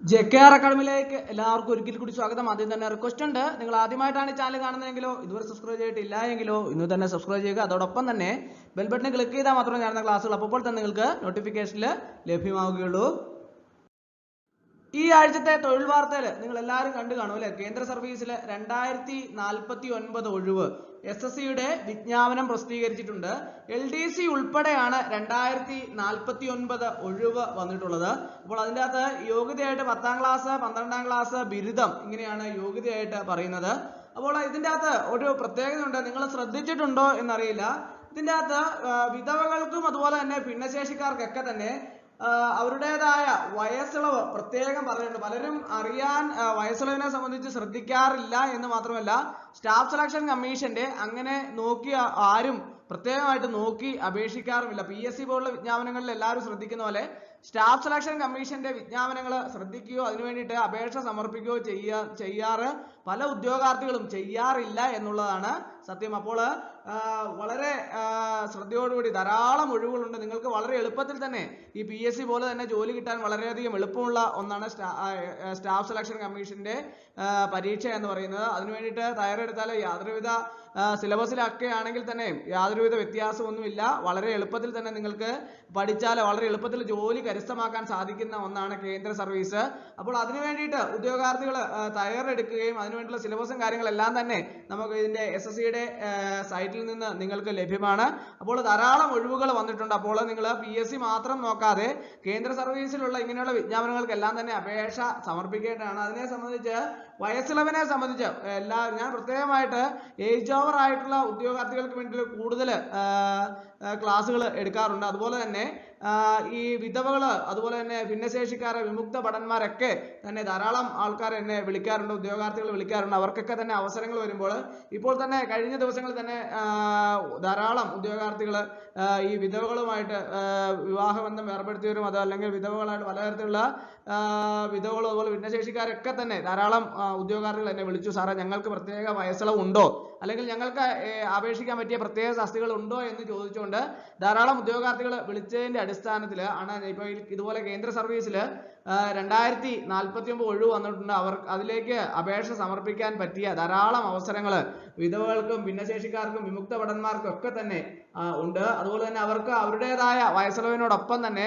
J K R അക്കാഡമിയിലേക്ക് എല്ലാവർക്കും ഒരിക്കൽ കൂടി സ്വാഗതം. ആദ്യം തന്നെ റിക്വസ്റ്റ് ഉണ്ട്. നിങ്ങൾ ആദ്യമായിട്ടാണ് ചാനൽ കാണുന്നതെങ്കിലോ ഇതുവരെ സബ്സ്ക്രൈബ് ചെയ്തിട്ടില്ല എങ്കിലോ ഇന്ന് തന്നെ സബ്സ്ക്രൈബ് ചെയ്യുക. അതോടൊപ്പം തന്നെ ബെൽ ബട്ടൺ ക്ലിക്ക് ചെയ്താൽ മാത്രമേ ഞാൻ ക്ലാസ്സുകൾ അപ്പോൾ തന്നെ നിങ്ങൾക്ക് നോട്ടിഫിക്കേഷനിൽ ലഭ്യമാവുകയുള്ളൂ. ഈ ആഴ്ചത്തെ തൊഴിൽ വാർത്തയിൽ നിങ്ങൾ എല്ലാവരും കണ്ടു കാണും അല്ലേ? കേന്ദ്ര സർവീസിൽ രണ്ടായിരത്തി നാൽപ്പത്തി ഒൻപത് ഒഴിവ് എസ് എസ് സിയുടെ വിജ്ഞാപനം പ്രസിദ്ധീകരിച്ചിട്ടുണ്ട്. എൽ ഡി സി ഉൾപ്പെടെയാണ് രണ്ടായിരത്തി നാൽപ്പത്തി ഒൻപത് ഒഴിവ് വന്നിട്ടുള്ളത്. അപ്പോൾ അതിന്റെ അകത്ത് യോഗ്യതയായിട്ട് പത്താം ക്ലാസ് പന്ത്രണ്ടാം ക്ലാസ് ബിരുദം ഇങ്ങനെയാണ് യോഗ്യതയായിട്ട് പറയുന്നത്. അപ്പോൾ ഇതിന്റെ അകത്ത് ഒരു പ്രത്യേകത ഉണ്ട് നിങ്ങൾ ശ്രദ്ധിച്ചിട്ടുണ്ടോ എന്നറിയില്ല. ഇതിന്റെ അകത്ത് വിധവകൾക്കും അതുപോലെ തന്നെ ഭിന്നശേഷിക്കാർക്കൊക്കെ തന്നെ അവരുടേതായ വയസ്സിളവ് പ്രത്യേകം പറഞ്ഞിട്ടുണ്ട് പലരും അറിയാൻ വയസ്സിളവിനെ സംബന്ധിച്ച് ശ്രദ്ധിക്കാറില്ല എന്ന് മാത്രമല്ല സ്റ്റാഫ് സെലക്ഷൻ കമ്മീഷന്റെ അങ്ങനെ നോക്കിയ ആരും പ്രത്യേകമായിട്ട് നോക്കി അപേക്ഷിക്കാറുമില്ല. പി എസ് സി പോലുള്ള വിജ്ഞാപനങ്ങളിൽ എല്ലാവരും ശ്രദ്ധിക്കുന്ന പോലെ സ്റ്റാഫ് സെലക്ഷൻ കമ്മീഷന്റെ വിജ്ഞാപനങ്ങൾ ശ്രദ്ധിക്കുകയോ അതിനു വേണ്ടിയിട്ട് അപേക്ഷ സമർപ്പിക്കുകയോ ചെയ്യാ ചെയ്യാറ് പല ഉദ്യോഗാർത്ഥികളും ചെയ്യാറില്ല എന്നുള്ളതാണ് സത്യം. അപ്പോൾ വളരെ ശ്രദ്ധയോടുകൂടി ധാരാളം ഒഴിവുകളുണ്ട്. നിങ്ങൾക്ക് വളരെ എളുപ്പത്തിൽ തന്നെ ഈ പി എസ് സി പോലെ തന്നെ ജോലി കിട്ടാൻ വളരെയധികം എളുപ്പമുള്ള ഒന്നാണ് സ്റ്റാഫ് സെലക്ഷൻ കമ്മീഷന്റെ പരീക്ഷ എന്ന് പറയുന്നത്. അതിനു വേണ്ടിയിട്ട് തയ്യാറെടുത്താൽ യാതൊരുവിധ സിലബസിലൊക്കെ ആണെങ്കിൽ തന്നെ യാതൊരുവിധ വ്യത്യാസമൊന്നുമില്ല. വളരെ എളുപ്പത്തിൽ തന്നെ നിങ്ങൾക്ക് പഠിച്ചാൽ വളരെ എളുപ്പത്തിൽ ജോലി കരസ്ഥമാക്കാൻ സാധിക്കുന്ന ഒന്നാണ് കേന്ദ്ര സർവീസ്. അപ്പോൾ അതിനു വേണ്ടിയിട്ട് ഉദ്യോഗാർത്ഥികൾ തയ്യാറെടുക്കുകയും അതിനുവേണ്ടിയുള്ള സിലബസും കാര്യങ്ങളെല്ലാം തന്നെ നമുക്ക് ഇതിന്റെ എസ് എസ് സിയുടെ സൈറ്റിൽ നിന്ന് നിങ്ങൾക്ക് ലഭ്യമാണ്. അപ്പോൾ ധാരാളം ഒഴിവുകൾ വന്നിട്ടുണ്ട്. അപ്പോൾ നിങ്ങൾ പി എസ് സി മാത്രം നോക്കാതെ കേന്ദ്ര സർവീസിലുള്ള ഇങ്ങനെയുള്ള വിജ്ഞാപനങ്ങൾക്കെല്ലാം തന്നെ അപേക്ഷ സമർപ്പിക്കേണ്ടതാണ്. അതിനെ സംബന്ധിച്ച് വയസ്സിളവിനെ സംബന്ധിച്ച് എല്ലാ ഞാൻ പ്രത്യേകമായിട്ട് ഏജ് ഓവർ ആയിട്ടുള്ള ഉദ്യോഗാർത്ഥികൾക്ക് വേണ്ടി കൂടുതൽ ക്ലാസ്സുകൾ എടുക്കാറുണ്ട്. അതുപോലെ തന്നെ ഈ വിധവകൾ അതുപോലെ തന്നെ ഭിന്നശേഷിക്കാരെ വിമുക്ത ഭടന്മാരൊക്കെ തന്നെ ധാരാളം ആൾക്കാർ എന്നെ വിളിക്കാറുണ്ട് ഉദ്യോഗാർത്ഥികൾ വിളിക്കാറുണ്ട്. അവർക്കൊക്കെ തന്നെ അവസരങ്ങൾ വരുമ്പോൾ ഇപ്പോൾ തന്നെ കഴിഞ്ഞ ദിവസങ്ങളിൽ തന്നെ ധാരാളം ഉദ്യോഗാർത്ഥികൾ ഈ വിധവകളുമായിട്ട് വിവാഹബന്ധം ഏർപ്പെടുത്തിയവരും അത് അല്ലെങ്കിൽ വിധവകളായിട്ട് പലതരത്തിലുള്ള വിധവകളും അതുപോലെ ഭിന്നശേഷിക്കാരൊക്കെ തന്നെ ധാരാളം ഉദ്യോഗാർത്ഥികൾ എന്നെ വിളിച്ചു. സാറേ ഞങ്ങൾക്ക് പ്രത്യേക വയസ്സളവ് ഉണ്ടോ? അല്ലെങ്കിൽ ഞങ്ങൾക്ക് അപേക്ഷിക്കാൻ പറ്റിയ പ്രത്യേക തസ്തികൾ ഉണ്ടോ? എന്ന് ചോദിച്ചുകൊണ്ട് ധാരാളം ഉദ്യോഗാർത്ഥികൾ വിളിച്ചതിന്റെ അടിസ്ഥാനത്തിൽ ആണ് ഇപ്പോൾ ഇതുപോലെ കേന്ദ്ര സർവീസിൽ രണ്ടായിരത്തി നാൽപ്പത്തി ഒമ്പത് ഒഴിവ് വന്നിട്ടുണ്ട്. അവർ അതിലേക്ക് അപേക്ഷ സമർപ്പിക്കാൻ പറ്റിയ ധാരാളം അവസരങ്ങൾ വിധവകൾക്കും ഭിന്നശേഷിക്കാർക്കും വിമുക്ത ഭടന്മാർക്കും ഒക്കെ തന്നെ ഉണ്ട്. അതുപോലെ തന്നെ അവർക്ക് അവരുടേതായ വയസ്സിളവിനോടൊപ്പം തന്നെ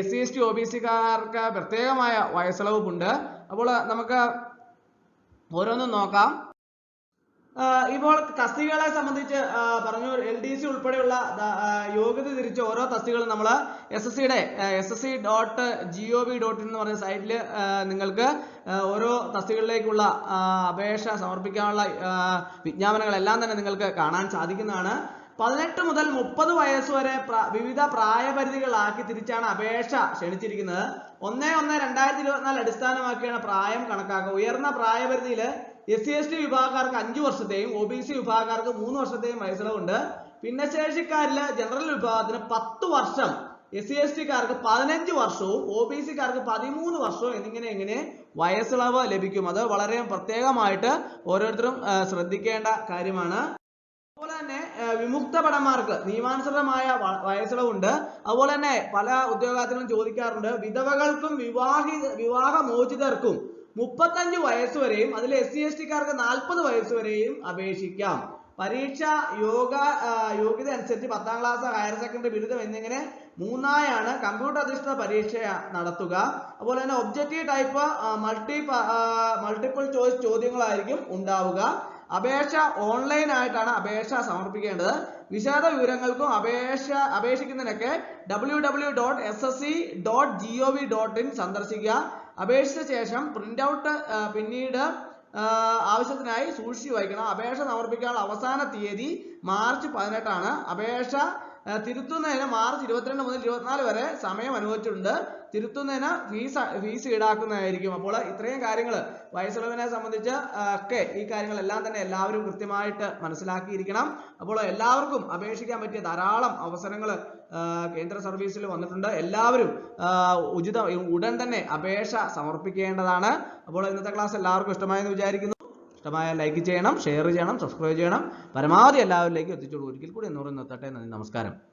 S C S T O B സിക്കാർക്ക് പ്രത്യേകമായ വയസ്സിളവുണ്ട് അപ്പോൾ നമുക്ക് ഓരോന്നും നോക്കാം. ഇപ്പോൾ തസ്തികകളെ സംബന്ധിച്ച് പറഞ്ഞു എൽ ഡി സി ഉൾപ്പെടെയുള്ള യോഗ്യത തിരിച്ച് ഓരോ തസ്തികകളും നമ്മൾ എസ് എസ് സിയുടെ S S C dot G O V dot എന്ന് സൈറ്റിൽ നിങ്ങൾക്ക് ഓരോ തസ്തികകളിലേക്കുള്ള അപേക്ഷ സമർപ്പിക്കാനുള്ള വിജ്ഞാപനങ്ങളെല്ലാം തന്നെ നിങ്ങൾക്ക് കാണാൻ സാധിക്കുന്നതാണ്. പതിനെട്ട് മുതൽ മുപ്പത് വയസ്സ് വരെ വിവിധ പ്രായപരിധികളാക്കി തിരിച്ചാണ് അപേക്ഷ ക്ഷണിച്ചിരിക്കുന്നത്. ഒന്ന് ഒന്ന് രണ്ടായിരത്തി ഇരുപത്തിനാല് അടിസ്ഥാനമാക്കിയാണ് പ്രായം കണക്കാക്കുക. ഉയർന്ന പ്രായപരിധിയിൽ എസ് സി എസ് ടി വിഭാഗക്കാർക്ക് അഞ്ച് വർഷത്തെയും ഒ ബി സി വിഭാഗക്കാർക്ക് മൂന്ന് വർഷത്തെയും വയസ്സിളവുണ്ട്. ഭിന്നശേഷിക്കാരിലെ ജനറൽ വിഭാഗത്തിന് പത്ത് വർഷം എസ് സി എസ് ടിക്കാർക്ക് പതിനഞ്ച് വർഷവും ഒ ബി സിക്കാർക്ക് പതിമൂന്ന് വർഷവും എന്നിങ്ങനെ എങ്ങനെ വയസ്സിളവ് ലഭിക്കും. അത് വളരെ പ്രത്യേകമായിട്ട് ഓരോരുത്തരും ശ്രദ്ധിക്കേണ്ട കാര്യമാണ്. അതുപോലെ തന്നെ വിമുക്ത ഭടന്മാർക്ക് നിയമാനുസൃതമായ വയസ്സിളവുണ്ട്. അതുപോലെ തന്നെ പല ഉദ്യോഗാർത്ഥികളും ചോദിക്കാറുണ്ട് വിധവകൾക്കും വിവാഹി വിവാഹമോചിതർക്കും മുപ്പത്തഞ്ച് വയസ്സ് വരെയും അതിൽ എസ് സി എസ് ടിക്കാർക്ക് നാൽപ്പത് വയസ്സ് വരെയും അപേക്ഷിക്കാം. പരീക്ഷ യോഗ യോഗ്യത അനുസരിച്ച് പത്താം ക്ലാസ് ഹയർ സെക്കൻഡറി ബിരുദം എന്നിങ്ങനെ മൂന്നായാണ് കമ്പ്യൂട്ടർ അധിഷ്ഠിത പരീക്ഷ നടത്തുക. അതുപോലെ തന്നെ objective type multi multiple choice ചോദ്യങ്ങളായിരിക്കും ഉണ്ടാവുക. അപേക്ഷ ഓൺലൈൻ ആയിട്ടാണ് അപേക്ഷ സമർപ്പിക്കേണ്ടത്. വിശദ വിവരങ്ങൾക്കും അപേക്ഷ അപേക്ഷിക്കുന്നതിനൊക്കെ W W dot S S C dot G O V dot in സന്ദർശിക്കുക. അപേക്ഷിച്ച ശേഷം പ്രിന്റ് ഔട്ട് പിന്നീട് ആവശ്യത്തിനായി സൂക്ഷിച്ചു വയ്ക്കണം. അപേക്ഷ സമർപ്പിക്കാനുള്ള അവസാന തീയതി മാർച്ച് പതിനെട്ടാണ്. അപേക്ഷ തിരുത്തുന്നതിന് മാർച്ച് ഇരുപത്തിരണ്ട് മുതൽ ഇരുപത്തിനാല് വരെ സമയം അനുവദിച്ചിട്ടുണ്ട്. തിരുത്തുന്നതിന് ഫീസ് ഫീസ് ഈടാക്കുന്നതായിരിക്കും. അപ്പോൾ ഇത്രയും കാര്യങ്ങൾ വയസ്സുള്ളവനെ സംബന്ധിച്ച് ഒക്കെ ഈ കാര്യങ്ങളെല്ലാം തന്നെ എല്ലാവരും കൃത്യമായിട്ട് മനസ്സിലാക്കിയിരിക്കണം. അപ്പോൾ എല്ലാവർക്കും അപേക്ഷിക്കാൻ പറ്റിയ ധാരാളം അവസരങ്ങൾ കേന്ദ്ര സർവീസിൽ വന്നിട്ടുണ്ട്. എല്ലാവരും ഉചിത ഉടൻ തന്നെ അപേക്ഷ സമർപ്പിക്കേണ്ടതാണ്. അപ്പോൾ ഇന്നത്തെ ക്ലാസ് എല്ലാവർക്കും ഇഷ്ടമായെന്ന് വിചാരിക്കുന്നു. ഇഷ്ടമായ ലൈക്ക് ചെയ്യണം ഷെയർ ചെയ്യണം സബ്സ്ക്രൈബ് ചെയ്യണം. പരമാവധി എല്ലാവരിലേക്കും എത്തിച്ചോളൂ. ഒരിക്കൽ കൂടി എന്നോട് നിർത്തട്ടെ. നന്ദി നമസ്കാരം.